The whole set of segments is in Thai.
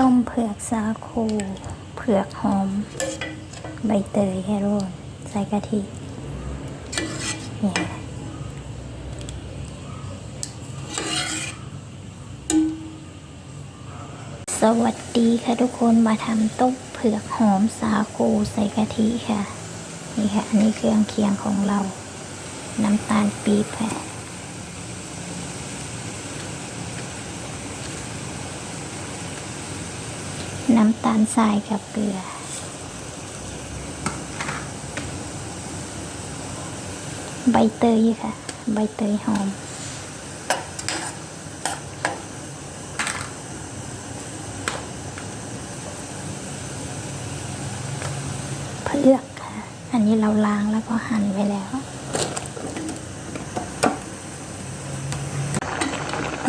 ต้มเผือกสาคู เผือกหอม ใบเตยให้ร่วนใส่กะทิเนี่ยสวัสดีค่ะทุกคนมาทำต้มเผือกหอมสาคูใส่กะทิค่ะ นี่ค่ะ อันนี้เครื่องเคียงของเรา น้ำตาลปี๊บค่ะ น้ำตาลทรายกับเกลือ ใบเตยค่ะ ใบเตยหอม เผือกค่ะ อันนี้เราล้างแล้วก็หั่นไว้แล้ว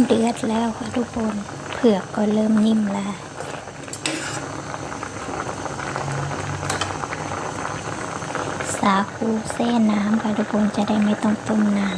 เดือดแล้วค่ะทุกคน เผือกก็เริ่มนิ่มแล้วาคูเส้นน้ำค่ะทุกคนจะได้ไม่ต้องต้มนาน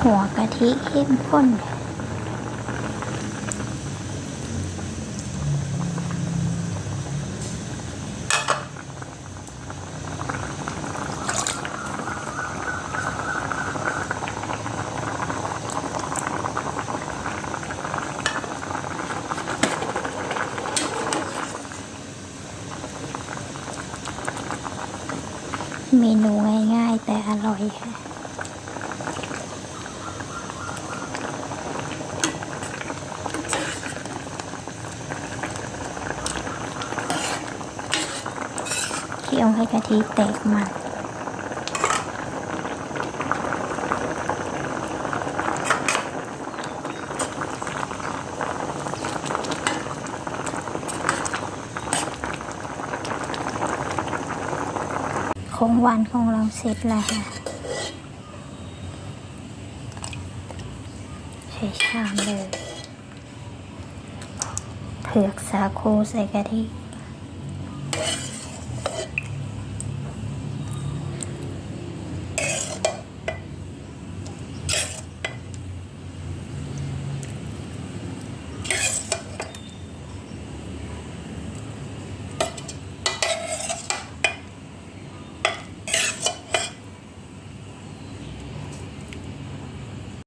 หัวกะทิเข้มข้นเมนูง่ายๆ แต่อร่อยค่ะ เคี่ยวให้กะทิแตกมันของหวานของเราเสร็จแล้วค่ะใช้ชามเลยเผือกสาคูใส่กะทิ